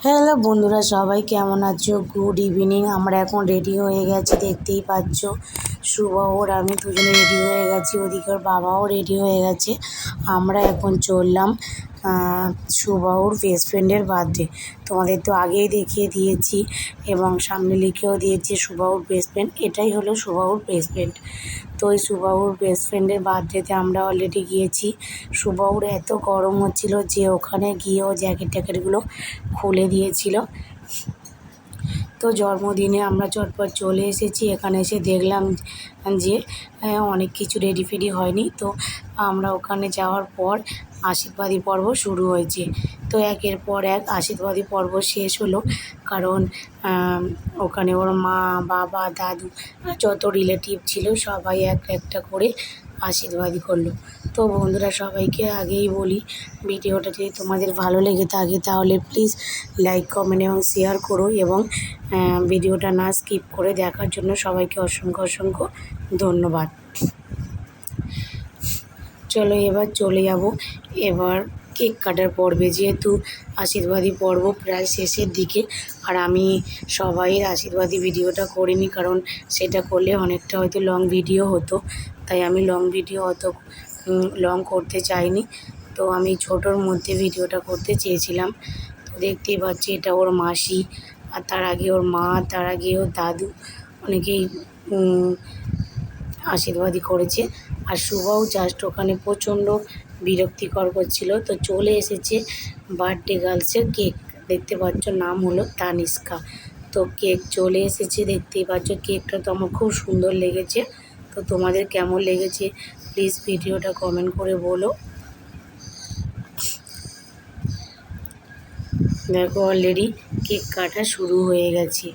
Hello বন্ধুরা, সবাই কেমন আছো? গুড ইভিনিং আমরা এখন রেডি হয়ে গেছি, দেখতেই পাচ্ছ। শুভ ওর আমি দুজনে রেডি হয়ে গেছি ওদিকে ওর বাবাও রেডি হয়ে গেছে। আমরা এখন চললাম শুভর বেস্ট ফ্রেন্ডের বার্থডে তোমাদের তো আগেই দেখিয়ে দিয়েছি এবং সামনে লিখেও দিয়েছি সুবাহুর বেস্ট ফ্রেন্ড এটাই হলো সুবাহুর বেস্ট ফ্রেন্ড তো ওই সুবাহুর বেস্ট ফ্রেন্ডের বার্থডেতে আমরা অলরেডি গিয়েছি। সুবাহুর এত গরম হচ্ছিল যে ওখানে গিয়েও জ্যাকেট ট্যাকেটগুলো খুলে দিয়েছিল। তো জন্মদিনে আমরা চটপট চলে এসেছি। এখানে এসে দেখলাম যে হ্যাঁ, অনেক কিছু রেডি ফেডি হয়নি। তো আমরা ওখানে যাওয়ার পর আশীর্বাদী পর্ব শুরু হয়েছে। তো একের পর এক আশীর্বাদী পর্ব শেষ হলো। কারণ ওখানে ওর মা বাবা দাদু যত রিলেটিভ ছিল সবাই এক একটা করে আশীর্বাদী করল। তো বন্ধুরা, সবাইকে আগেই বলি, ভিডিওটা যদি তোমাদের ভালো লেগে থাকে তাহলে প্লিজ লাইক কমেন্ট এবং শেয়ার করো এবং ভিডিওটা না স্কিপ করে দেখার জন্য সবাইকে অসংখ্য অসংখ্য ধন্যবাদ। চলো এবার চলে যাব। এবার কেক কাটার পর্বে, যেহেতু আশীর্বাদী পর্ব প্রায় শেষের দিকে, আর আমি সবাইয়ের আশীর্বাদী ভিডিওটা করিনি, কারণ সেটা করলে অনেকটা হয়তো লং ভিডিও হতো, তাই আমি লং ভিডিও অত লং করতে চাইনি। তো আমি ছোটোর মধ্যে ভিডিওটা করতে চেয়েছিলাম। তো দেখতেই পাচ্ছি এটা ওর মাসি আর তার আগে ওর মা, তার আগে ওর দাদু অনেকেই আশীর্বাদই করেছে। আর শুভও জাস্ট ওখানে প্রচণ্ড বিরক্তিকর করছিল। তো চলে এসেছে বার্থডে গার্লসের কেক দেখতে পাচ্ছ নাম হলো তানিস্কা তো কেক চলে এসেছে, দেখতেই পাচ্ছ কেকটা তো আমার খুব সুন্দর লেগেছে। তো তোমাদের কেমন লেগেছে? প্লিজ ভিডিওটা কমেন্ট করে বলো। দেখো অলরেডি কেক কাটা শুরু হয়ে গেছে।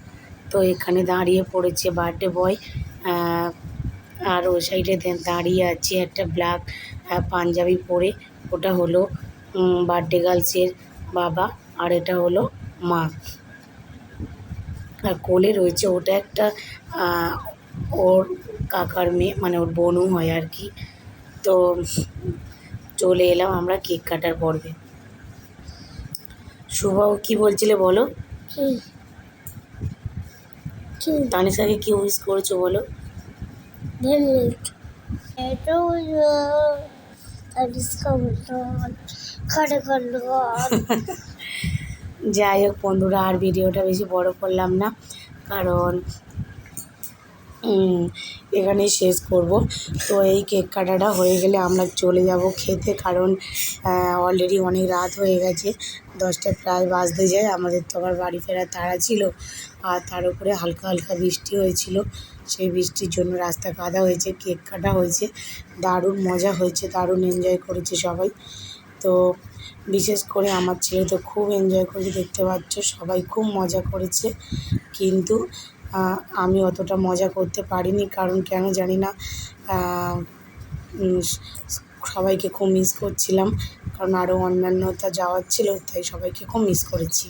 তো এখানে দাঁড়িয়ে পড়েছে বার্থডে বয় আর ওই সাইডে দাঁড়িয়ে আছে একটা ব্ল্যাক পাঞ্জাবি পরে। ওটা হলো বার্থডে গার্লসের বাবা, আর এটা হলো মা। আর কোলে রয়েছে ওটা একটা ওর কাকার মেয়ে মানে ওর বোনও হয় আর কি। তো চলে এলাম আমরা কেক কাটার পর্বে। শুভ কি বলছিলে বলো? তানিশাকে কি উইস করেছ বলো? যাই হোক বন্ধুরা আর ভিডিওটা বেশি বড় করলাম না কারণ এখানেই শেষ করব। তো এই কেক কাটাটা হয়ে গেলে আমরা চলে যাব খেতে কারণ অলরেডি অনেক রাত হয়ে গেছে। দশটা প্রায় বাজতে যায়। আমাদের তো আবার বাড়ি ফেরার তাড়া ছিল। আর তার উপরে হালকা হালকা বৃষ্টি হয়েছিল। সেই বৃষ্টির জন্য রাস্তা কাদা হয়েছে, কেক কাটা হয়েছে। দারুণ মজা হয়েছে, দারুণ এনজয় করেছে সবাই। তো বিশেষ করে আমার ছেলে তো খুব এনজয় করেছে, দেখতে পাচ্ছ সবাই খুব মজা করেছে। কিন্তু আমি অতটা মজা করতে পারিনি, কারণ কেন জানি না সবাইকে খুব মিস করছিলাম, কারণ আরও অন্যান্যতা যাওয়ার ছিল, তাই সবাইকে খুব মিস করেছি।